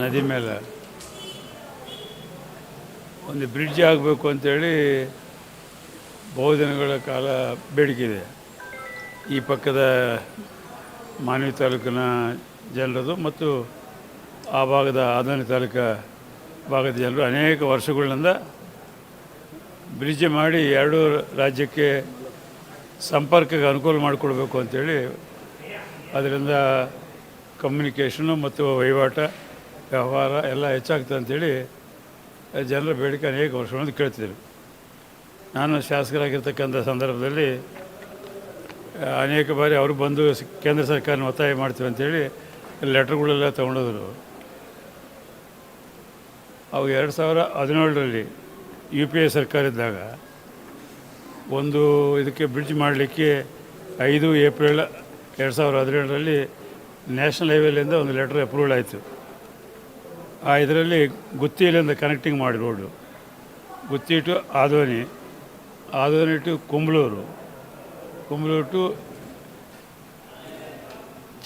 ನದಿ ಮೇಲೆ. ಒಂದು ಬ್ರಿಡ್ಜ್ ಆಗಬೇಕು ಅಂತೇಳಿ ಬಹುದಿನಗಳ ಕಾಲ ಬೇಡಿಕೆ ಇದೆ ಈ ಪಕ್ಕದ ಮಾನವಿ ತಾಲೂಕಿನ ಜನರದು ಮತ್ತು ಆ ಭಾಗದ ಆದಾನಿ ತಾಲೂಕ ಭಾಗದ ಜನರು ಅನೇಕ ವರ್ಷಗಳಿಂದ ಬ್ರಿಡ್ಜ್ ಮಾಡಿ ಎರಡೂ ರಾಜ್ಯಕ್ಕೆ ಸಂಪರ್ಕಕ್ಕೆ ಅನುಕೂಲ ಮಾಡಿಕೊಡ್ಬೇಕು ಅಂತೇಳಿ ಅದರಿಂದ ಕಮ್ಯುನಿಕೇಷನು ಮತ್ತು ವಹಿವಾಟ ವ್ಯವಹಾರ ಎಲ್ಲ ಹೆಚ್ಚಾಗ್ತದೆ ಅಂಥೇಳಿ ಜನರ ಬೇಡಿಕೆ ಅನೇಕ ವರ್ಷಗಳಿಂದ ಕೇಳ್ತಿದ್ದರು ನಾನು ಶಾಸಕರಾಗಿರ್ತಕ್ಕಂಥ ಸಂದರ್ಭದಲ್ಲಿ, ಅನೇಕ ಬಾರಿ ಅವರು ಬಂದು ಕೇಂದ್ರ ಸರ್ಕಾರನ ಒತ್ತಾಯ ಮಾಡ್ತೀವಿ ಅಂಥೇಳಿ ಲೆಟ್ರ್ಗಳೆಲ್ಲ ತೊಗೊಂಡಿದ್ರು. ಅವು ಎರಡು ಸಾವಿರ ಹದಿನೇಳರಲ್ಲಿ ಯು ಪಿ ಎ ಸರ್ಕಾರ ಇದ್ದಾಗ ಒಂದು ಇದಕ್ಕೆ ಬ್ರಿಡ್ಜ್ ಮಾಡಲಿಕ್ಕೆ ಐದು ಏಪ್ರಿಲ್ ಎರಡು ಸಾವಿರದ ಹದಿನೇಳರಲ್ಲಿ ನ್ಯಾಷನಲ್ ಹೈವೇಲಿಂದ ಒಂದು ಲೆಟ್ರ್ ಅಪ್ರೂವಲ್ ಆಯಿತು. ಆ ಇದರಲ್ಲಿ ಗುತ್ತಿಯಲ್ಲಿಂದ ಕನೆಕ್ಟಿಂಗ್ ಮಾಡಿ road Gutti to Adoni. Adoni to Kumbluru. Kumbluru to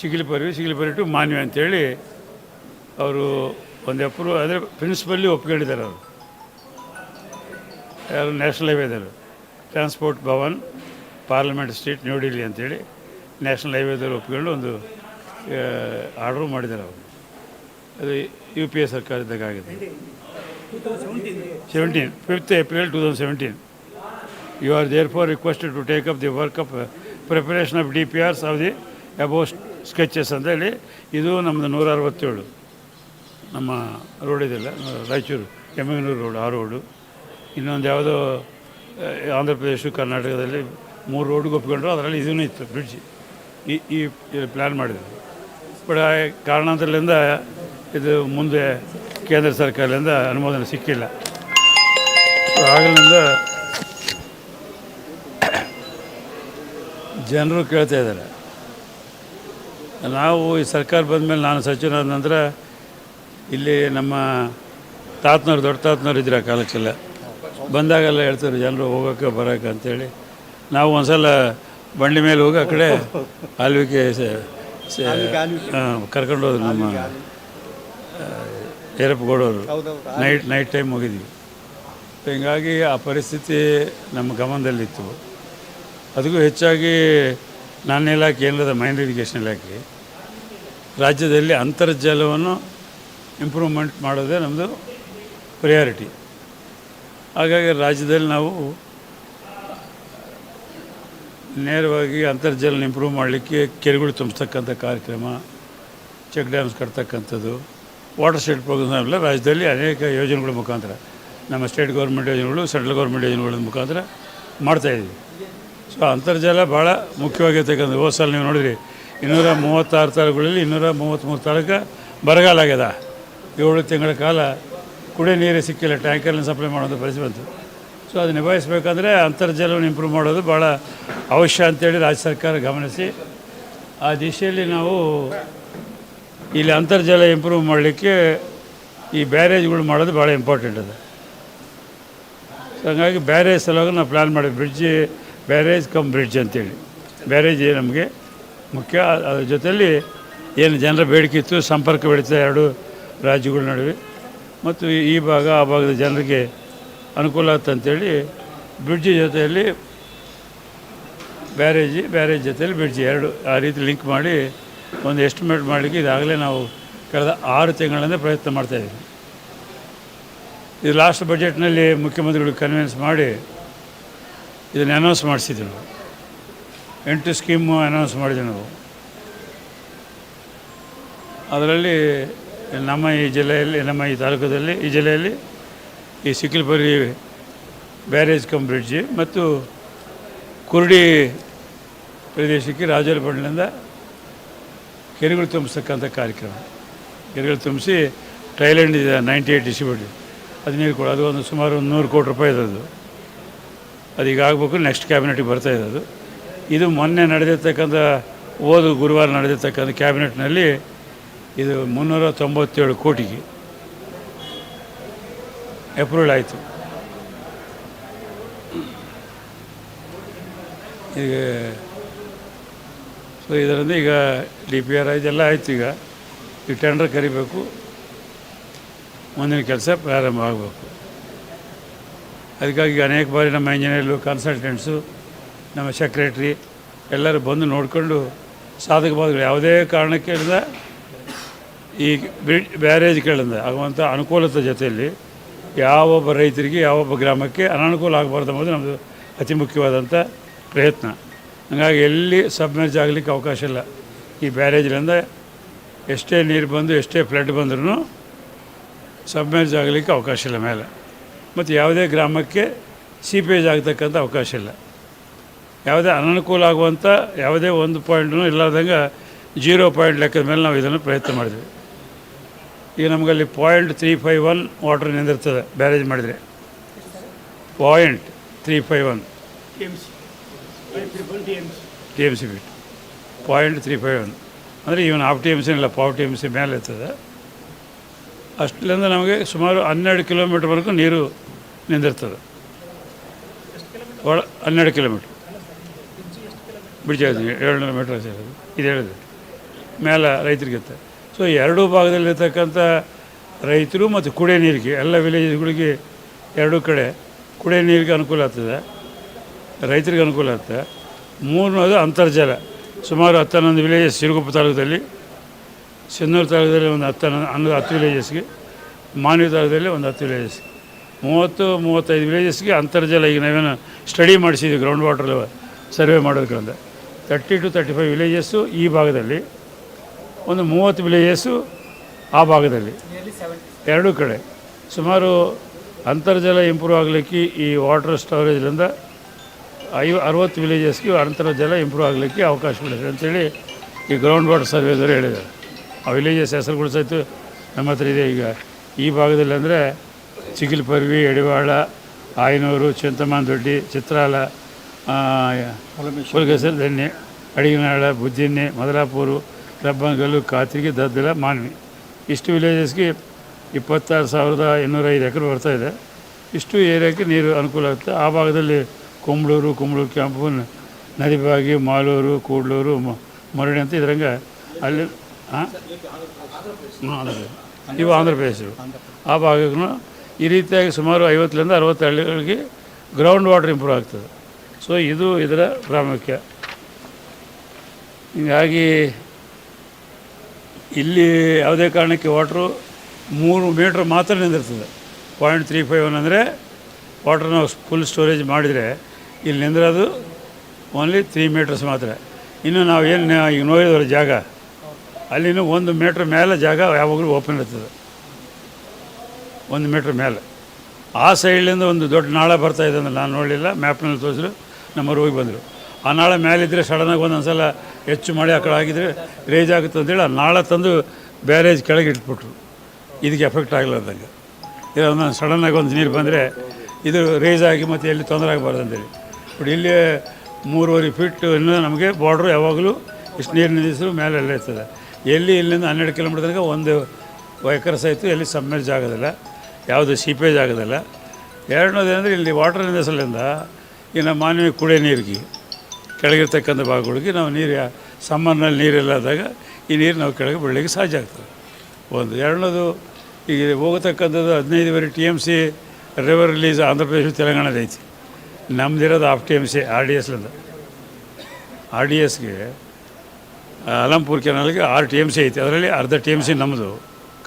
Chigilipari Chigilipari to Manya ಅಂತೇಳಿ ಅವರು ಒಂದು ಅಪ್ರೂವ್ ಅಂದರೆ ಪ್ರಿನ್ಸಿಪಲ್ಲಿ ಒಪ್ಕೊಂಡಿದ್ದಾರೆ ಅವರು. ಯಾರು national ಹೈವೇದವರು transport Bhavan parliament street New Delhi ಅಂತೇಳಿ ನ್ಯಾಷನಲ್ ಹೈವೇದವರು ಒಪ್ಕೊಂಡು ಒಂದು ಆರ್ಡ್ರು ಮಾಡಿದ್ದಾರೆ ಅವರು. ಅದು ಯು ಪಿ ಎ ಸರ್ಕಾರದಾಗ ಆಗಿದೆ seventeen fifth April two thousand seventeen you are therefore requested to take up the work of preparation of D P Rs of the above sketches ಅಂತೇಳಿ ಇದು ನಮ್ಮದು ನೂರ ಅರವತ್ತೇಳು. ನಮ್ಮ ರೋಡ್ ಇದೆಲ್ಲ ರಾಯಚೂರು ಕೆಮ್ಮಗನೂರು ರೋಡ್ ಆ ರೋಡು. ಇನ್ನೊಂದು ಯಾವುದೋ ಆಂಧ್ರ ಪ್ರದೇಶ ಕರ್ನಾಟಕದಲ್ಲಿ ಮೂರು ರೋಡ್ಗೆ ಒಪ್ಕೊಂಡ್ರು ಅದರಲ್ಲಿ ಇದೂ ಇತ್ತು ಬ್ರಿಡ್ಜ್. ಈ ಈ ಪ್ಲ್ಯಾನ್ ಮಾಡಿದ್ರು. ಬಟ್ ಆ ಕಾರಣಾಂತರದಿಂದ ಇದು ಮುಂದೆ ಕೇಂದ್ರ ಸರ್ಕಾರದಿಂದ ಅನುಮೋದನೆ ಸಿಕ್ಕಿಲ್ಲ. ಆಗಲಿಂದ ಜನರು ಕೇಳ್ತಾ ಇದ್ದಾರೆ. ನಾವು ಈ ಸರ್ಕಾರ ಬಂದಮೇಲೆ ನಾನು ಸಚಿವನಾದ ನಂತರ ಇಲ್ಲಿ ನಮ್ಮ ತಾತನವ್ರು ದೊಡ್ಡ ತಾತನವ್ರು ಇದ್ರೆ ಆ ಕಾಲಕ್ಕೆಲ್ಲ. ಬಂದಾಗೆಲ್ಲ ಹೇಳ್ತಾರೆ ಜನರು ಹೋಗೋಕೆ ಬರೋಕೆ ಅಂತೇಳಿ. ನಾವು ಒಂದ್ಸಲ ಬಂಡಿ ಮೇಲೆ ಹೋಗಿ ಆ ಕಡೆ ಆಲ್ವಿಕೆ ಕರ್ಕೊಂಡು ಹೋದ್ರು ನಮ್ಮ ಏರಪ್ಪಗೌಡವರು ನೈಟ್ ನೈಟ್ ಟೈಮ್ ಹೋಗಿದ್ವಿ. ಹೀಗಾಗಿ ಆ ಪರಿಸ್ಥಿತಿ ನಮ್ಮ ಗಮನದಲ್ಲಿತ್ತು. ಅದಕ್ಕೂ ಹೆಚ್ಚಾಗಿ ನನ್ನ ಇಲಾಖೆ ಕೇಂದ್ರದ ಮೈಂಡ್ ಎಜುಕೇಷನ್ ಇಲಾಖೆ ರಾಜ್ಯದಲ್ಲಿ ಅಂತರ್ಜಲವನ್ನು ಇಂಪ್ರೂವ್ಮೆಂಟ್ ಮಾಡೋದೇ ನಮ್ಮದು ಪ್ರಿಯಾರಿಟಿ ಹಾಗಾಗಿ ರಾಜ್ಯದಲ್ಲಿ ನಾವು ನೇರವಾಗಿ ಅಂತರ್ಜಲ ಇಂಪ್ರೂವ್ ಮಾಡಲಿಕ್ಕೆ ಕೆರೆಗಳು ತುಂಬಿಸ್ತಕ್ಕಂಥ ಕಾರ್ಯಕ್ರಮ ಚೆಕ್ ಡ್ಯಾಮ್ಸ್ ಕಟ್ತಕ್ಕಂಥದ್ದು ವಾಟರ್ ಸ್ಟೇಟ್ ಪ್ರೋಗ್ರಾಮ್ ಎಲ್ಲ ರಾಜ್ಯದಲ್ಲಿ ಅನೇಕ ಯೋಜನೆಗಳ ಮುಖಾಂತರ, ನಮ್ಮ ಸ್ಟೇಟ್ ಗೌರ್ಮೆಂಟ್ ಯೋಜನೆಗಳು, ಸೆಂಟ್ರಲ್ ಗೌರ್ಮೆಂಟ್ ಯೋಜನೆಗಳ ಮುಖಾಂತರ ಮಾಡ್ತಾಯಿದ್ವಿ ಸೊ, ಅಂತರ್ಜಲ ಭಾಳ ಮುಖ್ಯವಾಗಿರ್ತಕ್ಕಂಥ ಹೋದ ಸಲ ನೀವು ನೋಡಿದ್ರಿ. ಇನ್ನೂರ ಮೂವತ್ತಾರು ತಾಲೂಕುಗಳಲ್ಲಿ ಇನ್ನೂರ ಮೂವತ್ತ್ಮೂರು ತಾಲೂಕು ಬರಗಾಲ ಆಗ್ಯದ. ಏಳು ತಿಂಗಳ ಕಾಲ ಕುಡಿಯೋ ನೀರು ಸಿಕ್ಕಿಲ್ಲ, ಟ್ಯಾಂಕರ್ನ ಸಪ್ಲೈ ಮಾಡೋದು ಪರಿಸ್ಥಿತಿ ಬಂತು. ಸೊ, ಅದು ನಿಭಾಯಿಸಬೇಕಂದ್ರೆ ಅಂತರ್ಜಲವನ್ನು ಇಂಪ್ರೂವ್ ಮಾಡೋದು ಭಾಳ ಅವಶ್ಯ ಅಂತೇಳಿ ರಾಜ್ಯ ಸರ್ಕಾರ ಗಮನಿಸಿ. ಆ ದಿಶೆಯಲ್ಲಿ ನಾವು ಇಲ್ಲಿ ಅಂತರ್ಜಲ ಇಂಪ್ರೂವ್ ಮಾಡಲಿಕ್ಕೆ ಈ ಬ್ಯಾರೇಜ್ಗಳು ಮಾಡೋದು ಭಾಳ ಇಂಪಾರ್ಟೆಂಟ್ ಅದು. ಹಾಗಾಗಿ ಬ್ಯಾರೇಜ್ ಸಲುವಾಗಿ ನಾವು ಪ್ಲ್ಯಾನ್ ಮಾಡಿದ್ವಿ. ಬ್ರಿಡ್ಜ್ ಬ್ಯಾರೇಜ್ ಕಮ್ ಬ್ರಿಡ್ಜ್ ಅಂತೇಳಿ. ಬ್ಯಾರೇಜ್ ನಮಗೆ ಮುಖ್ಯ. ಅದ್ರ ಜೊತೆಯಲ್ಲಿ ಏನು ಜನರ ಬೇಡಿಕೆ ಇತ್ತು, ಸಂಪರ್ಕ ಬೆಳೀತದೆ ಎರಡು ರಾಜ್ಯಗಳ ನಡುವೆ. ಮತ್ತು ಈ ಭಾಗ, ಆ ಭಾಗದ ಜನರಿಗೆ ಅನುಕೂಲ ಆಯ್ತಂತೇಳಿ ಬ್ರಿಡ್ಜ್ ಜೊತೆಯಲ್ಲಿ ಬ್ಯಾರೇಜ್ ಬ್ಯಾರೇಜ್ ಜೊತೆಯಲ್ಲಿ ಬ್ರಿಡ್ಜ್ ಎರಡು ಆ ರೀತಿ ಲಿಂಕ್ ಮಾಡಿ ಒಂದು ಎಸ್ಟಿಮೇಟ್ ಮಾಡಲಿಕ್ಕೆ ಇದಾಗಲೇ ನಾವು ಕಳೆದ ಆರು ತಿಂಗಳಿಂದ ಪ್ರಯತ್ನ ಮಾಡ್ತಾಯಿದ್ದೀವಿ ಇದು ಲಾಸ್ಟ್ ಬಜೆಟ್ನಲ್ಲಿ ಮುಖ್ಯಮಂತ್ರಿಗಳು ಕನ್ವಿನ್ಸ್ ಮಾಡಿ ಇದನ್ನು ಅನೌನ್ಸ್ ಮಾಡಿಸಿದ್ವಿ ನಾವು ಎಂಟು ಸ್ಕೀಮು ಅನೌನ್ಸ್ ಮಾಡಿದ್ವಿ ನಾವು. ಅದರಲ್ಲಿ ನಮ್ಮ ಈ ಜಿಲ್ಲೆಯಲ್ಲಿ, ನಮ್ಮ ಈ ತಾಲೂಕದಲ್ಲಿ ಈ ಜಿಲ್ಲೆಯಲ್ಲಿ ಈ ಸಿಕ್ಕಿಲ್ಪರಿ ಬ್ಯಾರೇಜ್ ಕಮ್ ಬ್ರಿಡ್ಜ್ ಮತ್ತು ಕುರುಡಿ ಪ್ರದೇಶಕ್ಕೆ ರಾಜರಪಟ್ಟಣದಿಂದ ಕೆರೆಗಳು ತುಂಬಿಸ್ತಕ್ಕಂಥ ಕಾರ್ಯಕ್ರಮ. ಕೆರೆಗಳು ತುಂಬಿಸಿ ಥೈಲ್ಯಾಂಡ್ ಇದೆ, ನೈಂಟಿ ಏಯ್ಟ್ ಡಿಸ್ಟ್ರಿಬ್ಯೂಟ್ ಅದು ನೀರು ಕೊಡು ಅದು ಒಂದು ಸುಮಾರು ಒಂದು ನೂರು ಕೋಟಿ ರೂಪಾಯಿ ಇದೆ ಅದು ಅದೀಗ ಆಗಬೇಕು, ನೆಕ್ಸ್ಟ್ ಕ್ಯಾಬಿನೆಟ್ಗೆ ಬರ್ತಾ ಅದು ಇದು ಮೊನ್ನೆ ನಡೆದಿರ್ತಕ್ಕಂಥ ಓದು ಗುರುವಾರ ನಡೆದಿರ್ತಕ್ಕಂಥ ಕ್ಯಾಬಿನೆಟ್ನಲ್ಲಿ ಇದು ಮುನ್ನೂರ ತೊಂಬತ್ತೇಳು ಕೋಟಿಗೆ ಅಪ್ರೂವಲ್ ಆಯಿತು. ಈಗ ಸೊ ಇದರಿಂದ ಈಗ ಡಿ ಪಿ ಆರ್ ಇದೆಲ್ಲ ಆಯ್ತು ಈಗ. ಈ ಟೆಂಡರ್ ಕರಿಬೇಕು. ಮುಂದಿನ ಕೆಲಸ ಪ್ರಾರಂಭ ಆಗಬೇಕು. ಅದಕ್ಕಾಗಿ ಅನೇಕ ಬಾರಿ ನಮ್ಮ ಇಂಜಿನಿಯರ್ಗಳು ಕನ್ಸಲ್ಟೆಂಟ್ಸು ನಮ್ಮ ಸೆಕ್ರೆಟ್ರಿ ಎಲ್ಲರೂ ಬಂದು ನೋಡಿಕೊಂಡು ಸಾಧಕ ಬಾಧಗಳು ಯಾವುದೇ ಇಲ್ಲ ಈ ಬ್ಯಾರೇಜ್ಗಳಿಂದ ಆಗುವಂಥ ಅನುಕೂಲತೆ ಜೊತೆಯಲ್ಲಿ ಯಾವೊಬ್ಬ ರೈತರಿಗೆ ಯಾವೊಬ್ಬ ಗ್ರಾಮಕ್ಕೆ ಅನಾನುಕೂಲ ಆಗಬಾರ್ದು ಅನ್ನೋದು ನಮ್ಮದು ಅತಿ ಮುಖ್ಯವಾದಂಥ ಪ್ರಯತ್ನ. ಹಾಗಾಗಿ ಎಲ್ಲಿ ಸಬ್ಮರ್ಜ್ ಆಗಲಿಕ್ಕೆ ಅವಕಾಶ ಇಲ್ಲ. ಈ ಬ್ಯಾರೇಜ್ಲಿಂದ ಎಷ್ಟೇ ನೀರು ಬಂದು, ಎಷ್ಟೇ ಫ್ಲಡ್ ಬಂದ್ರೂ ಸಬ್ಮರ್ಜ್ ಆಗಲಿಕ್ಕೆ ಅವಕಾಶ ಇಲ್ಲ ಮೇಲೆ. ಮತ್ತು ಯಾವುದೇ ಗ್ರಾಮಕ್ಕೆ ಸೀಪೇಜ್ ಆಗ್ತಕ್ಕಂಥ ಅವಕಾಶ ಇಲ್ಲ. ಯಾವುದೇ ಅನನುಕೂಲ ಆಗುವಂಥ ಯಾವುದೇ ಒಂದು ಪಾಯಿಂಟ್ನೂ ಇಲ್ಲದಂಗೆ ಜೀರೋ ಪಾಯಿಂಟ್ ಲೆಕ್ಕದ ಮೇಲೆ ನಾವು ಇದನ್ನು ಪ್ರಯತ್ನ ಮಾಡಿದ್ವಿ. ಈಗ ನಮಗಲ್ಲಿ point three five one water ನಿಂದಿರ್ತದೆ, barrage ಮಾಡಿದರೆ. Point three five one. T M C ಬಿಟ್ಟು. ಪಾಯಿಂಟ್ ತ್ರೀ ಫೈವ್ ಒನ್ ಅಂದರೆ even half T M C ಇಲ್ಲ, ಪಾವ್ ಟಿ ಎಂ ಸಿ ಮೇಲೆ ಇರ್ತದೆ. ಅಷ್ಟರಿಂದ ನಮಗೆ ಸುಮಾರು ಹನ್ನೆರಡು ಕಿಲೋಮೀಟ್ರ್ವರೆಗೂ ನೀರು ನಿಂದಿರ್ತದೆ. ಒಳ ಹನ್ನೆರಡು ಕಿಲೋಮೀಟ್ರ್ ಬ್ರಿಡ್ಜ್ ಏಳ್ನೂರು ಮೀಟ್ರ್ ಸೇರೋದು ಇದು ಹೇಳಿದೆ. ಮೇಲೆ ರೈತರಿಗಿರುತ್ತೆ ಸೊ ಎರಡೂ ಭಾಗದಲ್ಲಿರ್ತಕ್ಕಂಥ ರೈತರು ಮತ್ತು ಕುಡಿಯೋ ನೀರಿಗೆ, ಎಲ್ಲ ವಿಲೇಜ್ಗಳಿಗೆ ಎರಡೂ ಕಡೆ ಕುಡಿಯೋ ನೀರಿಗೆ ಅನುಕೂಲ ಆಗ್ತದೆ. ರೈತರಿಗೆ ಅನುಕೂಲ ಆಗುತ್ತೆ. ಮೂರನೇದು ಅಂತರ್ಜಲ. ಸುಮಾರು ಹತ್ತು ಹನ್ನೊಂದು ವಿಲೇಜಸ್ ಸಿರುಗುಪ್ಪ ತಾಲೂಕದಲ್ಲಿ ಸಿನ್ನೂರು ತಾಲೂಕದಲ್ಲಿ ಒಂದು ಹತ್ತು, ಹನ್ನೊಂದು, ಹತ್ತು ವಿಲೇಜಸ್ಗೆ ಮಾನವಿ ತಾಲೂಕದಲ್ಲಿ ಒಂದು ಹತ್ತು ವಿಲೇಜಸ್ ಮೂವತ್ತು, ಮೂವತ್ತೈದು ವಿಲೇಜಸ್ಗೆ ಅಂತರ್ಜಲ ಈಗ ನಾವೇನು ಸ್ಟಡಿ ಮಾಡಿಸಿದ್ವಿ ಗ್ರೌಂಡ್ ವಾಟರ್ ಸರ್ವೆ ಮಾಡೋದ್ರಿಂದ. Thirty two thirty five villages ಈ ಭಾಗದಲ್ಲಿ, ಒಂದು ಮೂವತ್ತು ವಿಲೇಜಸ್ಸು ಆ ಭಾಗದಲ್ಲಿ. ಎರಡೂ ಕಡೆ. ಸುಮಾರು ಅಂತರ್ಜಲ ಇಂಪ್ರೂವ್ ಆಗಲಿಕ್ಕೆ ಈ ವಾಟರ್ ಸ್ಟೋರೇಜ್ಲಿಂದ ಐವ ಅರವತ್ತು ವಿಲೇಜಸ್ಗೆ ಅಂತರ್ಜಲ ಇಂಪ್ರೂವ್ ಆಗಲಿಕ್ಕೆ ಅವಕಾಶಗಳಿದೆ ಅಂಥೇಳಿ ಈ ಗ್ರೌಂಡ್ ವಾಟರ್ ಸರ್ವೇದವರು ಹೇಳಿದ್ದಾರೆ. ಆ ವಿಲೇಜಸ್ ಹೆಸರುಗಳು ಸಹಿತ ನಮ್ಮ ಹತ್ರ ಇದೆ. ಈಗ ಈ ಭಾಗದಲ್ಲಿ ಅಂದರೆ ಚಿಗಿಲ್ಪರ್ವಿ, ಎಡಿವಾಳ, ಆಯನೂರು ಚಿಂತಮಾನದೊಡ್ಡಿ ಚಿತ್ರಾಲ ಹುಲ್ಗಸರ್ ದಣ್ಣೆ ಅಡಿಗನಾಳ ಬುದ್ದಿನ್ನೆ ಮದಲಾಪುರು, ರಬ್ಬಂಗಲ್ಲು ಕಾತಿಗೆ ದದ್ದಲ, ಮಾನ್ವಿ. ಇಷ್ಟು ವಿಲೇಜಸ್ಗೆ ಇಪ್ಪತ್ತಾರು ಸಾವಿರದ ಇನ್ನೂರೈದು ಎಕರೆ ಬರ್ತಾಯಿದೆ ಇಷ್ಟು ಏರಿಯಾಕ್ಕೆ ನೀರು ಅನುಕೂಲ ಆಗುತ್ತೆ. ಆ ಭಾಗದಲ್ಲಿ ಕುಂಬ್ಳೂರು ಕುಂಬ್ಳೂರು ಕ್ಯಾಂಪು ನರಿಬಾಗಿ, ಮಾಲೂರು, ಕೂಡ್ಲೂರು ಮರಡಿ ಅಂತ ಇದ್ರಂಗೆ ಅಲ್ಲಿ ಹಾಂ ಇವು ಆಂಧ್ರ ಪ್ರದೇಶ ಆ ಭಾಗಕ್ಕೂ ಈ ರೀತಿಯಾಗಿ ಸುಮಾರು ಐವತ್ತರಿಂದ ಅರವತ್ತು ಹಳ್ಳಿಗಳಿಗೆ ಗ್ರೌಂಡ್ ವಾಟರ್ ಇಂಪ್ರೂವ್ ಆಗ್ತದೆ. ಸೊ ಇದು ಇದರ ಪ್ರಾಮುಖ್ಯ. ಹೀಗಾಗಿ ಇಲ್ಲಿ ಯಾವುದೇ ಕಾರಣಕ್ಕೆ ವಾಟ್ರು ಮೂರು ಮೀಟ್ರ್ ಮಾತ್ರ ನಿಂದಿರ್ತದೆ. ಪಾಯಿಂಟ್ ತ್ರೀ ಫೈವ್ ಒನ್ ಅಂದರೆ ವಾಟ್ರ್ ನಾವು ಫುಲ್ ಸ್ಟೋರೇಜ್ ಮಾಡಿದರೆ ಇಲ್ಲಿ ನಿಂದಿರೋದು ಓನ್ಲಿ ತ್ರೀ ಮೀಟರ್ಸ್ ಮಾತ್ರ. ಇನ್ನು ನಾವು ಏನು ಈಗ ನೋಡಿದವ್ರ ಜಾಗ ಅಲ್ಲಿನೂ ಒಂದು ಮೀಟ್ರ್ ಮೇಲೆ ಜಾಗ ಯಾವಾಗಲೂ ಓಪನ್ ಇರ್ತದೆ. ಒಂದು ಮೀಟ್ರ್ ಮೇಲೆ. ಆ ಸೈಡ್ಲಿಂದ ಒಂದು ದೊಡ್ಡ ನಾಳ ಬರ್ತಾ ಇದೆ ಅಂದ್ರೆ ನಾನು ನೋಡಲಿಲ್ಲ ಮ್ಯಾಪ್ನಲ್ಲಿ ತೋರಿಸಿದ್ರು, ನಮ್ಮವ್ರು ಹೋಗಿ ಬಂದರು. ಆ ನಾಳೆ ಮೇಲಿದ್ದರೆ ಸಡನ್ನಾಗಿ ಒಂದೊಂದು ಸಲ ಹೆಚ್ಚು ಮಳೆ ಆ ಕಡೆ ಆಗಿದ್ರೆ ರೇಜ್ ಆಗುತ್ತೆ ಅಂತೇಳಿ ಆ ನಾಳ ತಂದು ಬ್ಯಾರೇಜ್ ಕೆಳಗೆ ಇಟ್ಬಿಟ್ರು. ಇದಕ್ಕೆ ಎಫೆಕ್ಟ್ ಆಗಲಾರ್ದಂಗೆ ಇದೊಂದು ಸಡನ್ನಾಗಿ ಒಂದು ನೀರು ಬಂದರೆ ಇದು ರೇಜ್ ಆಗಿ ಮತ್ತು ಎಲ್ಲಿ ತೊಂದರೆ ಆಗಬಾರ್ದು ಅಂತೇಳಿ ಬಟ್ ಇಲ್ಲಿ ಮೂರುವರೆ ಫೀಟ್ ಇನ್ನೂ ನಮಗೆ ಬಾರ್ಡ್ರು ಯಾವಾಗಲೂ ಇಷ್ಟು ನೀರು ನಿಲ್ಲಿಸಿದ್ರು ಮೇಲೆ ಎಲ್ಲ ಇರ್ತದೆ. ಎಲ್ಲಿ ಇಲ್ಲಿಂದ ಹನ್ನೆರಡು ಕಿಲೋಮೀಟರ್ ತನಕ ಒಂದು ವೈಕರ್ ಸಹಿತ ಎಲ್ಲಿ ಸಮ್ಮೇಜ್ ಆಗೋದಿಲ್ಲ, ಯಾವುದು ಸೀಪೇಜ್ ಆಗೋದಿಲ್ಲ. ಎರಡನೇದೇನೆಂದರೆ ಇಲ್ಲಿ ವಾಟರ್ ನಿಲ್ಲಿಸಲಿಂದ ಇನ್ನು ನಮ್ಮ ಮಾನವೀಯ ಕುಡಿಯೋ ನೀರಿಗೆ ಕೆಳಗಿರ್ತಕ್ಕಂಥ ಭಾಗಗಳಿಗೆ ನಾವು ನೀರು ಸಮ್ಮರ್ನಲ್ಲಿ ನೀರಿಲ್ಲದಾಗ ಈ ನೀರು ನಾವು ಕೆಳಗೆ ಬಿಡಲಿಕ್ಕೆ ಸಾಧ್ಯ ಆಗ್ತದೆ. ಒಂದು. ಎರಡನೇದು, ಈಗ ಹೋಗತಕ್ಕಂಥದ್ದು ಹದಿನೈದುವರೆ T M C river release Andhra Pradesh, ತೆಲಂಗಾಣದ ಐತಿ ನಮ್ದಿರೋದು half T M C R D ಎಸ್ಲಿಂದ R D ಎಸ್ಗೆ ಅಲಂಪುರ್ ಕೆನಾಲ್ಗೆ ಆರು ಟಿ ಎಂ ಸಿ ಐತಿ. ಅದರಲ್ಲಿ ಅರ್ಧ ಟಿ ಎಂ ಸಿ ನಮ್ಮದು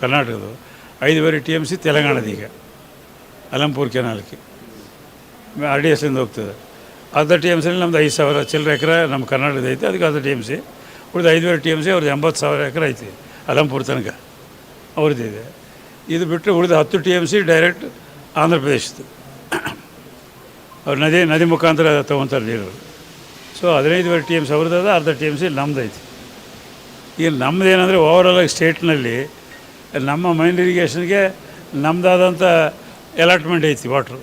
ಕರ್ನಾಟಕದ್ದು. ಐದುವರೆ ಟಿ ಎಂ ಸಿ ತೆಲಂಗಾಣದ ಈಗ ಅಲಂಪುರ್ ಕೆನಾಲ್ಗೆ ಆರ್ ಡಿ ಎಸ್ಲಿಂದ ಹೋಗ್ತದೆ. ಅರ್ಧ ಟಿ ಎಂ ಸಿಲಿ ನಮ್ದು ಐದು ಸಾವಿರ ಚಿಲ್ಲರೆ ಎಕರೆ ನಮ್ಮ ಕರ್ನಾಟಕದ ಐತೆ. ಅದಕ್ಕೆ ಅರ್ಧ ಟಿ ಎಂ ಸಿ ಉಳಿದ ಐದುವರೆ ಟಿ ಎಂ ಸಿ ಅವ್ರದ್ದು ಎಂಬತ್ತು ಸಾವಿರ ಎಕರೆ ಐತಿ ಅಲಂಪುರ್ ತನಕ. ಅವ್ರದ್ದಿದೆ. ಇದು ಬಿಟ್ಟರೆ ಉಳಿದ ಹತ್ತು T M C direct Andhra ಪ್ರದೇಶದ್ದು. ಅವ್ರು ನದಿ ನದಿ ಮುಖಾಂತರ ತೊಗೊತಾರೆ ನೀರು. ಸೊ ಹದಿನೈದುವರೆ ಟಿ ಎಂ ಸಿ ಅವ್ರದ್ದು ಅರ್ಧ ಟಿ ಎಂ ಸಿ ನಮ್ಮದೈತಿ ಐತಿ. ಈಗ ನಮ್ಮದು ಏನಂದರೆ ಓವರಾಲಾಗಿ ಸ್ಟೇಟ್ನಲ್ಲಿ ನಮ್ಮ ಮೈನ್ ಇರಿಗೇಷನ್ಗೆ ನಮ್ಮದಾದಂಥ ಅಲಾಟ್ಮೆಂಟ್ ಐತಿ ವಾಟ್ರು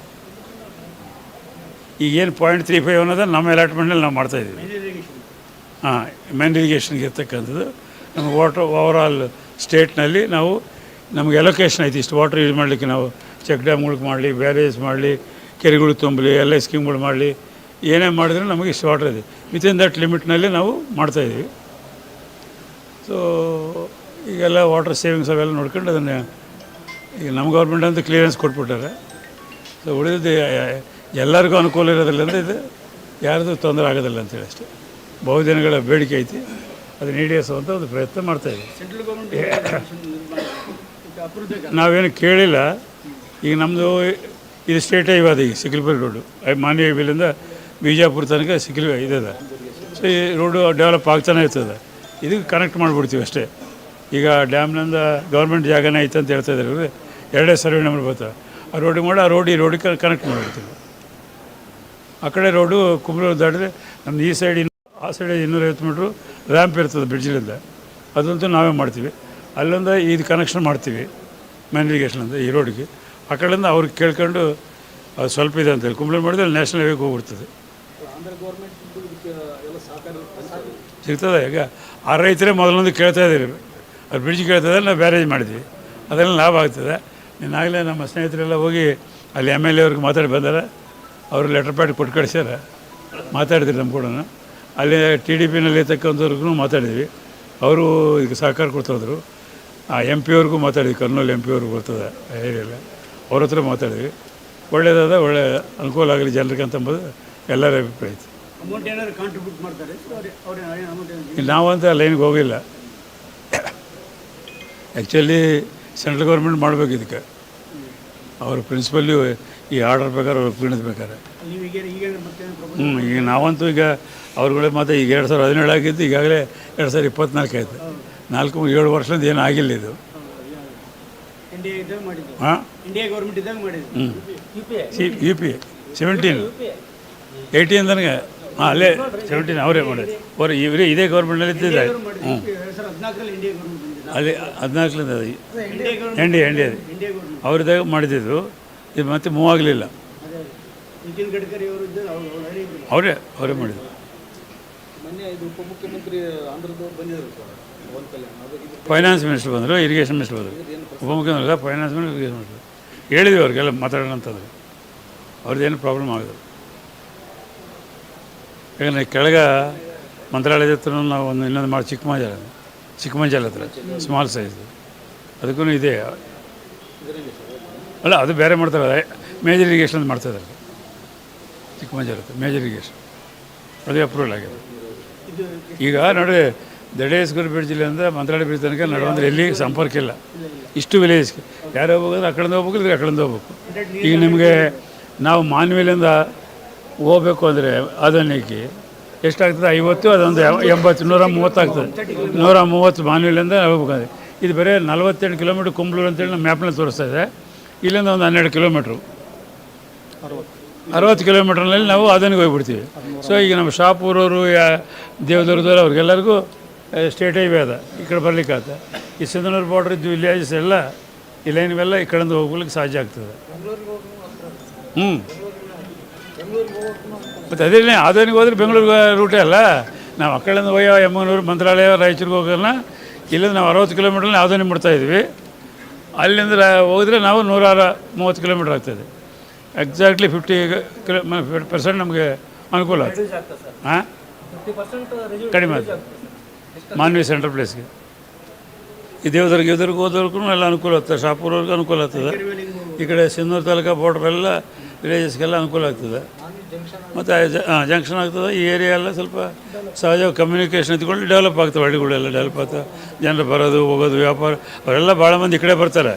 ಈಗ ಏನು ಪಾಯಿಂಟ್ ತ್ರೀ ಫೈವ್ ಅನ್ನೋದು ನಮ್ಮ ಅಲಾಟ್ಮೆಂಟ್ನಲ್ಲಿ ನಾವು ಮಾಡ್ತಾಯಿದ್ದೀವಿ ಹಾಂ ಮೈನ್ ಇರಿಗೇಷನ್ಗೆ ಇರ್ತಕ್ಕಂಥದ್ದು. ನಮ್ಮ ವಾಟ್ರ್ ಓವರಾಲ್ ಸ್ಟೇಟ್ನಲ್ಲಿ ನಾವು ನಮಗೆ ಎಲೊಕೇಶನ್ ಐತಿ ಇಷ್ಟು ವಾಟ್ರ್ ಯೂಸ್ ಮಾಡಲಿಕ್ಕೆ ನಾವು ಚೆಕ್ ಡ್ಯಾಮ್ಗಳಿಗೆ ಮಾಡಲಿ ಬ್ಯಾರೇಜ್ ಮಾಡಲಿ ಕೆರೆಗಳು ತುಂಬಲಿ ಎಲ್ಲ ಸ್ಕೀಮ್ಗಳು ಮಾಡಲಿ ಏನೇ ಮಾಡಿದ್ರೆ ನಮಗೆ ಇಷ್ಟು ಇದೆ ಇದೆ. ಇನ್ ದಟ್ ಲಿಮಿಟ್ನಲ್ಲಿ ನಾವು ಮಾಡ್ತಾಯಿದ್ದೀವಿ ಸೊ ಈಗೆಲ್ಲ ವಾಟರ್ ಸೇವಿಂಗ್ಸ್ ಅವೆಲ್ಲ ನೋಡ್ಕೊಂಡು ಅದನ್ನು ಈಗ ನಮ್ಮ ಗೌರ್ಮೆಂಟ್ ಅಂತ ಕ್ಲಿಯರೆನ್ಸ್ ಕೊಟ್ಬಿಟ್ಟಾರೆ. ಸೊ ಉಳಿದಿದ್ದು ಎಲ್ಲರಿಗೂ ಅನುಕೂಲ ಇರೋದ್ರಿಂದ ಇದು ಯಾರದು ತೊಂದರೆ ಆಗೋದಿಲ್ಲ ಅಂತೇಳಿ ಅಷ್ಟೇ. ಬಹುದಿನಗಳ ಬೇಡಿಕೆ ಐತಿ. ಅದನ್ನ ಅಂತ ಒಂದು ಪ್ರಯತ್ನ ಮಾಡ್ತಾಯಿದ್ದೀವಿ ನಾವೇನು ಕೇಳಿಲ್ಲ. ಈಗ ನಮ್ಮದು ಇದು ಸ್ಟೇಟ್ ಹೈವೇ ಅದು ಈಗ ಸಿಕ್ಕಿಲ್ಪುರ ರೋಡು. ಮಾನ್ಯ ಹೈವೇಲಿಂದ ಬಿಜಾಪುರ ತನಕ ಸಿಕ್ಲಿ ಇದೆ ಸೊ ಈ ರೋಡು ಡೆವಲಪ್ ಆಗ್ತಾನೆ ಇರ್ತದೆ. ಇದಕ್ಕೆ ಕನೆಕ್ಟ್ ಮಾಡಿಬಿಡ್ತೀವಿ ಅಷ್ಟೇ. ಈಗ ಡ್ಯಾಮ್ನಿಂದ ಗೌರ್ಮೆಂಟ್ ಜಾಗನೇ ಐತೆ ಅಂತ ಹೇಳ್ತಾ ಇದ್ದಾರೆ. ಎರಡೇ ಸರ್ವೆ ನಂಬರ್ ಬರ್ತವೆ ಆ ರೋಡಿಗೆ ಮಾಡಿ ಆ ರೋಡ್ ಈ ರೋಡಿಗೆ ಕನೆಕ್ಟ್ ಮಾಡಿಬಿಡ್ತೀವಿ. ಆ ಕಡೆ ರೋಡು ಕುಂಬ್ಳೂರು ದಾಟಿದ್ರೆ ನಮ್ಮ ಈ ಸೈಡ್ ಇನ್ನು ಆ ಸೈಡ್ ಇನ್ನೂರೈವತ್ತು ಮೀಟ್ರು ರ್ಯಾಂಪ್ ಇರ್ತದೆ ಬ್ರಿಡ್ಜ್ಲಿಂದ ಅದಂತೂ ನಾವೇ ಮಾಡ್ತೀವಿ. ಅಲ್ಲಿಂದ ಇದು ಕನೆಕ್ಷನ್ ಮಾಡ್ತೀವಿ ಮ್ಯಾನ್ ಇರಿಗೇಷನ್ಲಿಂದ ಈ ರೋಡಿಗೆ ಆ ಕಡೆಯಿಂದ ಅವ್ರಿಗೆ ಕೇಳ್ಕೊಂಡು ಅದು ಸ್ವಲ್ಪ ಇದೆ ಅಂತೇಳಿ. ಕುಂಬ್ಳೂರು ಮಾಡಿದ್ರೆ ನ್ಯಾಷನಲ್ ಹೈವೇಗೆ ಹೋಗ್ಬಿಡ್ತದೆ. ಸಿಗ್ತದೆ, ಈಗ ಆ ರೈತರೇ ಮೊದಲೊಂದು ಕೇಳ್ತಾ ಇದ್ದೀರಿ. ಅದು ಬ್ರಿಡ್ಜ್ ಕೇಳ್ತಾ ಇದ್ದಾರೆ, ನಾವು ಬ್ಯಾರೇಜ್ ಮಾಡಿದ್ವಿ. ಅದೆಲ್ಲ ಲಾಭ ಆಗ್ತದೆ. ಆಗಲೇ ನಮ್ಮ ಸ್ನೇಹಿತರೆಲ್ಲ ಹೋಗಿ ಅಲ್ಲಿ ಎಂ ಎಲ್ ಎ ಅವ್ರಿಗೆ ಮಾತಾಡಿ ಬಂದಾರೆ. ಅವರು ಲೆಟರ್ ಪ್ಯಾಡ್ ಕೊಟ್ಟು ಕಳಿಸ್ಯಾರ. ಮಾತಾಡಿದ್ರು ನಮ್ಮ ಕೂಡ ಅಲ್ಲಿ ಟಿ ಡಿ ಪಿನಲ್ಲಿ ಇರ್ತಕ್ಕಂಥವ್ರಿಗೂ ಮಾತಾಡಿದ್ವಿ. ಅವರು ಈಗ ಸಹಕಾರ ಕೊಡ್ತಾಯಿದ್ರು ಆ ಎಂ ಪಿ ಅವ್ರಿಗೂ ಮಾತಾಡಿದ್ವಿ. ಕರ್ನೂಲ್ ಪಿ ಅವ್ರಿಗೆ ಬರ್ತದೆ ಆ ಏರಿಯಲ್ಲ ಅವ್ರ ಹತ್ರ ಮಾತಾಡಿದ್ವಿ ಒಳ್ಳೆಯದಾದ ಒಳ್ಳೆ ಅನುಕೂಲ ಆಗಲಿ ಜನರಿಗೆ ಅಂತಂಬುದು ಎಲ್ಲರ ಅಭಿಪ್ರಾಯ ಇತ್ತು ನಾವಂತ ಲೈನ್ಗೆ ಹೋಗಿಲ್ಲ. ಆ್ಯಕ್ಚುಲಿ ಸೆಂಟ್ರಲ್ ಗೌರ್ಮೆಂಟ್ ಮಾಡಬೇಕು ಇದಕ್ಕೆ. ಅವ್ರ ಪ್ರಿನ್ಸಿಪಲ್ಲು ಈ ಆರ್ಡರ್ ಬೇಕಾದ್ರೆ ಅವ್ರು ಪೀಣಿಸ್ಬೇಕಾದ್ರೆ ಹ್ಞೂ ಈಗ ನಾವಂತೂ ಈಗ ಅವ್ರುಗಳೇ ಮತ್ತೆ ಈಗ ಎರಡು ಸಾವಿರದ ಹದಿನೇಳು ಆಗಿದ್ದು ಈಗಾಗಲೇ ಎರಡು ಸಾವಿರದ ಇಪ್ಪತ್ನಾಲ್ಕು ಆಯಿತು. ನಾಲ್ಕು ಏಳು ವರ್ಷದಿಂದ ಏನೂ ಆಗಿಲ್ಲ ಇದು. ಹಾಂ? ಯು ಪಿ ಸೆವೆಂಟೀನ್ ಏಯ್ಟೀನ್ ತನಕ. ಹಾಂ ಅಲ್ಲೇ ಸೆವೆಂಟೀನ್ ಅವರೇ ಮಾಡಿದ್ರು ಅವ್ರು ಇವರೇ ಇದೇ ಗೌರ್ಮೆಂಟ್ನಲ್ಲಿ ಇದ್ದಿದ್ದಾರೆ. ಹ್ಞೂ ಅಲ್ಲಿ ಹದಿನಾಲ್ಕರಿಂದ ಎನ್ ಡಿ ಎನ್ ಡಿ ಮಾಡಿದ್ದು. ಇದು ಮತ್ತೆ ಮೂವ್ ಆಗಲಿಲ್ಲ. ಅದೇ ನಿತಿನ್ ಗಡ್ಕರಿ ಅವರು ಅವ್ರು ಅವ್ರು ಅವರೇ ಅವರೇ ಮಾಡಿದ್ರು ಮೊನ್ನೆ ಇದು ಉಪಮುಖ್ಯಮಂತ್ರಿ ಆಂಧ್ರದವ್ರು ಫೈನಾನ್ಸ್ ಮಿನಿಸ್ಟರ್ ಬಂದರು ಇರಿಗೇಷನ್ ಮಿನಿಸ್ಟರ್ ಬಂದರು. ಉಪಮುಖ್ಯಮಂತ್ರಿ ಫೈನಾನ್ಸ್ ಮಿನಿಸ್ಟರ್ ಇರಿಗೇಷನ್ ಮಿನಿಸ್ಟರ್ ಹೇಳಿದ್ವಿ ಅವ್ರಿಗೆಲ್ಲ ಮಾತಾಡೋಣ ಅಂತಂದರೆ ಅವ್ರದ್ದೇನು ಪ್ರಾಬ್ಲಮ್ ಆಗೋದು ಯಾಕಂದರೆ ಕೆಳಗೆ ಮಂತ್ರಾಲಯದ ಹತ್ರ ನಾವು ಒಂದು ಇನ್ನೊಂದು ಮಾಡಿ ಚಿಕ್ಕಮಂಜಾಲ ಚಿಕ್ಕಮಂಜಾಲ ಹತ್ರ ಸ್ಮಾಲ್ ಸೈಜ್ ಅದಕ್ಕೂ ಇದೆ. ಅಲ್ಲ, ಅದು ಬೇರೆ ಮಾಡ್ತಾರೆ. ಮೇಜರ್ ಇರಿಗೇಷನ್ ಅಂತ ಮಾಡ್ತಾ ಇದ್ದಾರೆ. ಹತ್ರ ಮೇಜರ್ ಇರಿಗೇಷನ್ ಅದೇ ಅಪ್ರೂವಲ್ ಆಗಿದೆ. ಈಗ ನೋಡಿ ದಡೇಶ್ವರ ಬ್ರಿಡ್ಜ್ ಅಂದರೆ ಮಂತ್ರಾಲಯ ಬ್ರಿಡ್ಜ್ ತನಕ ನಡುವಂದ್ರೆ ಎಲ್ಲಿ ಸಂಪರ್ಕ ಇಲ್ಲ. ಇಷ್ಟು ವಿಲೇಜ್ಗೆ ಯಾರು ಹೋಗೋದ್ರೆ ಆ ಕಡೆಯಿಂದ ಹೋಗ್ಬೇಕು ಇಲ್ಲದ್ರೆ ಆ ಕಡೆಯಿಂದ ಹೋಗ್ಬೇಕು. ಈಗ ನಿಮಗೆ ನಾವು ಮಾನ್ವಿಲಿಂದ ಹೋಗ್ಬೇಕು ಅಂದರೆ ಅದನ್ನಿಗೆ ಎಷ್ಟಾಗ್ತದೆ? ಐವತ್ತು, ಅದೊಂದು ಎಂಬತ್ತು, ನೂರ ಮೂವತ್ತಾಗ್ತದೆ ನೂರ ಮೂವತ್ತು ಮಾನ್ವಿಲಿಂದ ಹೋಗ್ಬೇಕಂದ್ರೆ ಇದು ಬರೀ ನಲವತ್ತೆಂಟು ಕಿಲೋಮೀಟ್ರ್ ಕುಂಬ್ಳೂರು ಅಂತೇಳಿ ನಮ್ಮ ಮ್ಯಾಪ್ನಲ್ಲಿ ತೋರಿಸ್ತಾ ಇದೆ. ಇಲ್ಲಿಂದ ಒಂದು ಹನ್ನೆರಡು ಕಿಲೋಮೀಟ್ರು. ಅರವತ್ತು ಕಿಲೋಮೀಟ್ರ್ನಲ್ಲಿ ನಾವು ಅದನ್ನಿಗೆ ಹೋಗ್ಬಿಡ್ತೀವಿ. ಸೊ ಈಗ ನಮ್ಮ ಶಾಪೂರವರು, ಯಾ ದೇವದುರ್ಗದವ್ರು ಅವ್ರಿಗೆಲ್ಲರಿಗೂ ಸ್ಟೇಟ್ ಹೈವೇ ಅದ ಈ ಕಡೆ ಬರ್ಲಿಕ್ಕೆ ಆತ. ಈ ಸಿಂಧನೂರು ಬಾರ್ಡ್ರ್ ಇದ್ದು ವಿಲೇಜಸ್ ಎಲ್ಲ ಈ ಲೈನ್ ಇವೆಲ್ಲ ಈ ಕಡೆಯಿಂದ ಹೋಗ್ಲಿಕ್ಕೆ ಸಾಧ್ಯ ಆಗ್ತದೆ. ಹ್ಞೂ ಮತ್ತು ಅದೇ ಆದೋನಿಗೆ ಹೋದ್ರೆ ಬೆಂಗಳೂರಿಗೆ ರೂಟೇ ಅಲ್ಲ. ನಾವು ಆ ಕಡೆಯಿಂದ ಹೋಯೋ ಮಂತ್ರಾಲಯ ರಾಯಚೂರಿಗೆ ಹೋಗೋಣ ಇಲ್ಲಿಂದ ನಾವು ಅರವತ್ತು ಕಿಲೋಮೀಟ್ರಲ್ಲಿ ಆದೋನಿ ಮಾಡ್ತಾ ಇದ್ವಿ. ಅಲ್ಲಿಂದ ಹೋದರೆ ಹೋದ್ರೆ ನಾವು ನೂರಾರ ಮೂವತ್ತು ಕಿಲೋಮೀಟ್ರ್ ಆಗ್ತದೆ. ಎಕ್ಸಾಕ್ಟ್ಲಿ ಫಿಫ್ಟಿ ಕಿಲೋ ಪರ್ಸೆಂಟ್ ನಮಗೆ ಅನುಕೂಲ ಆಗ್ತದೆ. ಹಾಂ ಕಡಿಮೆ ಆಗ್ತದೆ. ಮಾನ್ವಿ ಸೆಂಟ್ರಲ್ ಪ್ಲೇಸ್ಗೆ. ಈ ದೇವದುರ್ಗ ಇದ್ರಿಗೆ ಹೋದವ್ರಿಗೂ ಎಲ್ಲ ಅನುಕೂಲ ಆಗ್ತದೆ. ಶಾಪುರವ್ರಿಗೆ ಅನುಕೂಲ ಆಗ್ತದೆ. ಈ ಕಡೆ ಸಿಂಧೂರು ತಾಲೂಕು ಬಾರ್ಡ್ರ್ ಎಲ್ಲ ವಿಲೇಜಸ್ಗೆಲ್ಲ ಅನುಕೂಲ ಆಗ್ತದೆ. ಮತ್ತು ಜಂಕ್ಷನ್ ಆಗ್ತದೆ. ಈ ಏರಿಯಾ ಎಲ್ಲ ಸ್ವಲ್ಪ ಸಹಜ ಕಮ್ಯುನಿಕೇಷನ್ ಇದ್ಕೊಂಡು ಡೆವಲಪ್ ಆಗ್ತವೆ ಹಳ್ಳಿಗಳೆಲ್ಲ ಡೆವಲಪ್ ಆಗ್ತದೆ. ಜನರು ಬರೋದು, ಹೋಗೋದು, ವ್ಯಾಪಾರ, ಅವರೆಲ್ಲ ಭಾಳ ಮಂದಿ ಈ ಕಡೆ ಬರ್ತಾರೆ.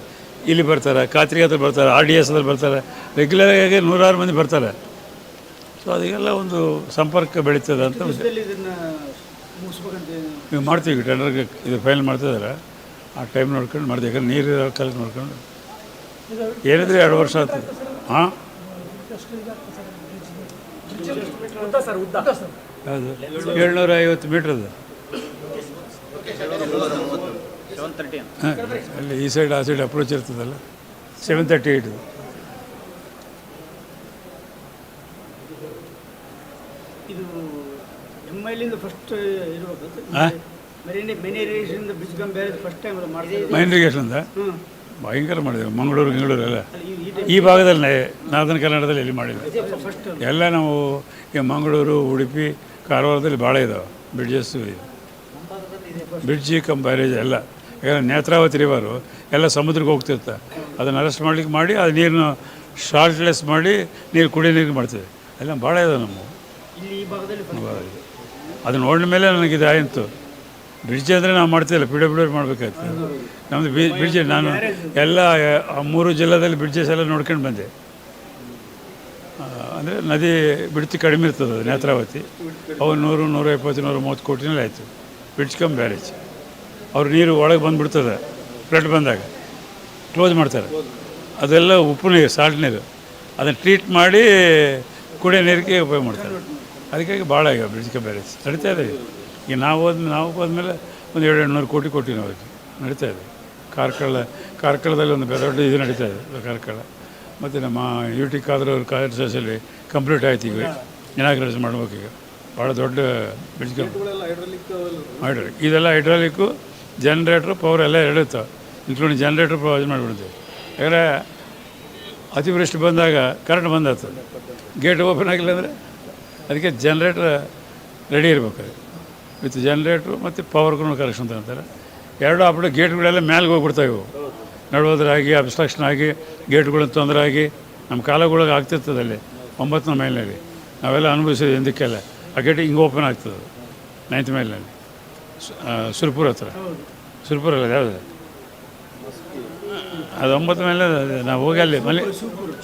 ಇಲ್ಲಿ ಬರ್ತಾರೆ, ಖಾತ್ರಿ ಹತ್ರ ಬರ್ತಾರೆ ಆರ್ ಡಿ ಎಸ್ ಹತ್ರ ಬರ್ತಾರೆ. ರೆಗ್ಯುಲರಾಗಿ ನೂರಾರು ಮಂದಿ ಬರ್ತಾರೆ. ಸೊ ಅದಕ್ಕೆಲ್ಲ ಒಂದು ಸಂಪರ್ಕ ಬೆಳೀತದೆ ಅಂತ ಈಗ ಮಾಡ್ತೀವಿ ಟೆಂಡರ್ಗೆ ಇದು ಫೈಲ್ ಮಾಡ್ತಿದ್ದಾರೆ ಆ ಟೈಮ್ ನೋಡ್ಕೊಂಡು ಮಾಡ್ತೀವಿ. ಯಾಕಂದ್ರೆ ನೀರು ಕಲೆಕ್ಟ್ ನೋಡ್ಕೊಂಡು. ಏನಿದ್ರೆ ಎರಡು ವರ್ಷ ಆಯ್ತು ಹಾಂ? ಹೌದು ಏಳ್ನೂರ ಐವತ್ತು ಮೀಟ್ರ್ ಅದು ಹಾಂ ಅಲ್ಲಿ ಈ ಸೈಡ್ ಆ ಸೈಡ್ ಅಪ್ರೋಚ್ ಇರ್ತದಲ್ಲ. ಸೆವೆನ್ ತರ್ಟಿ ಏಯ್ಟ್ ಇದು ಎಂ ಐಲಿಂದ ಫಸ್ಟ್ ಇರ್ಬೇಕು ಹಾಂ ಮೆರಿನಿ ಮೆನೇರಿಯೇಷನ್ ಬ್ರಿಡ್ಜ್ ಕಮ್ ಬೇರೆ ಫಸ್ಟ್ ಮಾಡಿದ್ರು ಮೈನ್ ಇರಿಗೇಷನ್ದ ಹ್ಞೂ ಭಯಂಕರ ಮಾಡಿದ್ದೇವೆ ಮಂಗಳೂರು ಬೆಂಗಳೂರು ಎಲ್ಲ. ಅಲ್ಲಿ ಈ- ಭಾಗದಲ್ಲಿ ನಾರ್ದನ್ ಕರ್ನಾಟಕದಲ್ಲಿ ಎಲ್ಲಿ ಮಾಡಿಲ್ಲ. ಎಲ್ಲ ನಾವು ಈ ಮಂಗಳೂರು ಉಡುಪಿ ಕಾರವಾರದಲ್ಲಿ ಭಾಳ ಇದಾವೆ ಬ್ರಿಡ್ಜಸ್ಸು ಇದೆ ಬ್ರಿಡ್ಜ್ ಕಮ್ ಬ್ಯಾರೇಜ್ ಎಲ್ಲ. ಯಾಕಂದರೆ ನೇತ್ರಾವತಿ ರಿವರು ಎಲ್ಲ ಸಮುದ್ರಕ್ಕೆ ಹೋಗ್ತಿರ್ತ ಅದನ್ನು ಅರೆಸ್ಟ್ ಮಾಡ್ಲಿಕ್ಕೆ ಮಾಡಿ ಅದು ನೀರನ್ನು ಶಾರ್ಟ್ಲೆಸ್ ಮಾಡಿ ನೀರು ಕುಡಿಯೋ ನೀರು ಮಾಡ್ತೇವೆ ಎಲ್ಲ ಭಾಳ ಇದಾವೆ ನಮ್ಮ ಭಾಗದಲ್ಲಿ ಅದು ನೋಡಿದ ಮೇಲೆ ನನಗೆ ಇದು ಆಯಿತು. ಬ್ರಿಡ್ಜ್ ಅಂದರೆ ನಾವು ಮಾಡ್ತಿಲ್ಲ ಪಿ ಡಬ್ಲ್ಯೂ ಮಾಡಬೇಕಾಯ್ತು. ನಮ್ಮದು ಬ್ರಿಡ್ಜ್ ನಾನು ಎಲ್ಲ ಮೂರು ಜಿಲ್ಲೆದಲ್ಲಿ ಬ್ರಿಡ್ಜಸ್ ಎಲ್ಲ ನೋಡ್ಕೊಂಡು ಬಂದೆ. ಅಂದರೆ ನದಿ ಬಿಡ್ತಿ ಕಡಿಮೆ ಇರ್ತದೆ ನೇತ್ರಾವತಿ. ಅವು ನೂರು ನೂರ ಇಪ್ಪತ್ತು ನೂರ ಮೂವತ್ತು ಕೋಟಿನಲ್ಲಿ ಆಯಿತು. Bridge cum barrage. ಅವ್ರು ನೀರು ಒಳಗೆ ಬಂದುಬಿಡ್ತದೆ, ಫ್ಲಡ್ ಬಂದಾಗ. ಕ್ಲೋಸ್ ಮಾಡ್ತಾರೆ. ಅದೆಲ್ಲ ಉಪ್ಪು ನೀರು ಸಾಲ್ಟ್ ನೀರು. ಅದನ್ನು ಟ್ರೀಟ್ ಮಾಡಿ ಕುಡಿಯೋ ನೀರಿಗೆ ಉಪಯೋಗ ಮಾಡ್ತಾರೆ. ಅದಕ್ಕಾಗಿ ಭಾಳ ಈಗ ಬ್ರಿಡ್ಜ್ ಬೇರೆ ನಡೀತಾ ಇದೆ. ಈಗ ನಾವು ಹೋದ, ನಾವು ಹೋದ್ಮೇಲೆ ಒಂದು ಎರಡು ಎಂಟುನೂರು ಕೋಟಿ ಕೋಟಿ ನಾವು ನಡೀತಾ ಇದೆ. ಕಾರ್ಕಳ, ಕಾರ್ಕಳದಲ್ಲಿ ಒಂದು ದೊಡ್ಡ ಇದು ನಡೀತಾ ಇದೆ ಕಾರ್ಕಳ. ಮತ್ತು ನಮ್ಮ ಯು ಟಿ ಕಾದ್ರವ್ರ ಕಾರ್ಯದರ್ಶಿಯಲ್ಲಿ ಕಂಪ್ಲೀಟ್ ಆಯ್ತು ಈಗ. ಇನಾಗ್ರೇಷನ್ ಈಗ. ಭಾಳ ದೊಡ್ಡ ಗೇಟ್ಗಳೆಲ್ಲ ಹೈಡ್ರಾಲಿಕ್. ಇದೆಲ್ಲ ಹೈಡ್ರಾಲಿಕ್ಕು, ಜನ್ರೇಟ್ರು ಪವರ್ ಎಲ್ಲ ಇಡುತ್ತೆ ಇನ್ಕ್ಲೂಡಿಂಗ್ ಜನ್ರೇಟ್ರ್ ಪ್ರೊವೈಡ್ ಮಾಡಿಬಿಡ್ತೀವಿ ಯಾಕಂದರೆ ಅತಿವೃಷ್ಟಿ ಬಂದಾಗ ಕರೆಂಟ್ ಬಂದಾಗ್ತದೆ ಗೇಟ್ ಓಪನ್ ಆಗಿಲ್ಲ ಅಂದರೆ ಅದಕ್ಕೆ ಜನ್ರೇಟ್ರ್ ರೆಡಿ ಇರಬೇಕು ವಿತ್ ಜನ್ರೇಟ್ರು ಮತ್ತು ಪವರ್ ಕನೆಕ್ಷನ್ ಕರೆಕ್ಷನ್ ಅಂತಾರೆ ಎರಡು ಅಪ್ಡೇಟ್ ಗೇಟ್ಗಳೆಲ್ಲ ಮೇಲೆ ಹೋಗ್ಬಿಡ್ತಾವೆ ಇವು. ನಡುವುದ್ರಾಗಿ ಅಬ್ಸ್ಟ್ರಕ್ಷನ್ ಆಗಿ ಗೇಟ್ಗಳಿಗೆ ತೊಂದರೆ ಆಗಿ ನಮ್ಮ ಕಾಲಗಳಿಗೆ ಆಗ್ತಿರ್ತದೆ ಅಲ್ಲಿ ಒಂಬತ್ತನೇ ಮೈಲಿನಲ್ಲಿ ನಾವೆಲ್ಲ ಅನುಭವಿಸಿದ್ವಿ ಹಿಂದಕ್ಕೆಲ್ಲ. ಆ ಗೇಟ್ ಹಿಂಗೆ ಓಪನ್ ಆಗ್ತದೆ ನೈನ್ತ್ ಮೈಲಿನಲ್ಲಿ ಸುರ್ಪುರ ಹತ್ರ. ಸುರ್ಪುರ ಅಲ್ಲ ಯಾವುದು? ಅದು ಒಂಬತ್ತು ಮೇಲೆ ನಾವು ಹೋಗಿ ಅಲ್ಲಿ ಮನೆ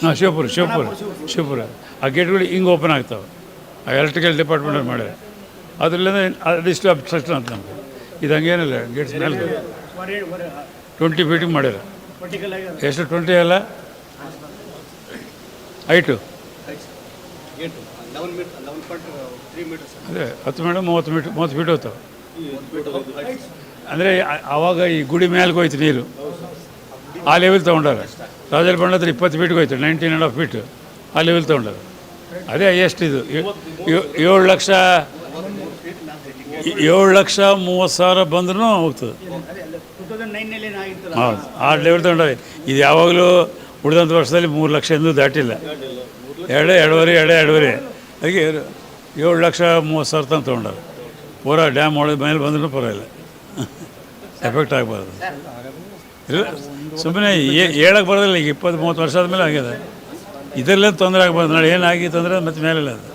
ಹಾಂ ಶಿವಪುರ. ಶಿವಪುರ ಶಿವಪುರ ಆ ಗೇಟ್ಗಳು ಹಿಂಗೆ ಓಪನ್ ಆಗ್ತಾವೆ. ಎಲೆಕ್ಟ್ರಿಕಲ್ ಡಿಪಾರ್ಟ್ಮೆಂಟ್ ಮಾಡಿದೆ. ಅದರಿಂದ ಅದಿಷ್ಟು ಅಬ್ಸ್ಟ್ರಕ್ಷನ್ ಅಂತ ನಮಗೆ. ಇದು ಹಂಗೇನಿಲ್ಲ, ಗೇಟ್ಸ್ ಮೇಲೆ ಟ್ವೆಂಟಿ ಫೀಟಿಗೆ ಆಗಿ ಎಷ್ಟು ಟ್ವೆಂಟಿ ಅಲ್ಲ? ಮೀಟರ್ಸ್ ಅದೇ, ಹತ್ತು ಮೀಟರ್ ಮೂವತ್ತು ಮೀಟ್ರ್ ಮೂವತ್ತು ಫೀಟ್ ಹೋಗ್ತಾವೆ ಅಂದರೆ ಆವಾಗ ಈ ಗುಡಿ ಮೇಲ್ಗೆ ಹೋಯ್ತು ನೀರು. ಆ ಲೆವೆಲ್ ತೊಗೊಂಡಾರ. ರಾಜರ ಬಣ್ಣದ ಇಪ್ಪತ್ತು ಫೀಟ್ಗೆ ಹೋಯ್ತು ನೈನ್ಟೀನ್ ಆ್ಯಂಡ್ ಹಾಫ್ ಫೀಟ್ ಆ ಲೆವೆಲ್ ತೊಗೊಂಡಾರ. ಅದೇ ಎಷ್ಟು ಇದು ಏ- ಏ- ಏಳು ಲಕ್ಷ ಏಳು ಲಕ್ಷ ಮೂವತ್ತು ಸಾವಿರ ಬಂದ್ರೂ ಹೋಗ್ತದೆ. ಹೌದು. ಆ ಲೆವೆಲ್ ತೊಗೊಂಡಾರೆ ಇದು ಯಾವಾಗಲೂ ಉಳಿದಂಥ ವರ್ಷದಲ್ಲಿ ಮೂರು ಲಕ್ಷ ಎಂದು ದಾಟಿಲ್ಲ. ಎರಡೇ, ಎರಡುವರೆ, ಎರಡೇ, ಎರಡೂವರೆ. ಅದಕ್ಕೆ ಏಳು- ಏಳು ಲಕ್ಷ ಮೂವತ್ತು ಸಾವಿರ ತನಕ ತೊಗೊಂಡಾರೆ ಪೂರಾ ಡ್ಯಾಮ್ ಒಳಗೆ ಮೇಲೆ ಬಂದ್ರೂ ಪರವಾಗಿಲ್ಲ. ಎಫೆಕ್ಟ್ ಆಗಬಾರ್ದು. ಇಲ್ಲ ಸುಮ್ಮನೆ ಹೇಳಕ್ಕೆ ಬರೋದಿಲ್ಲ, ಈಗ ಇಪ್ಪತ್ತು, ಮೂವತ್ತು ವರ್ಷ ಆದಮೇಲೆ ಆಗಿದೆ ಇದರಲ್ಲೇ ತೊಂದರೆ ಆಗ್ಬೋದು ನಾಳೆ ಏನಾಗಿತ್ತು ಅಂದರೆ ಮತ್ತೆ ಮೇಲೆ ಅದು.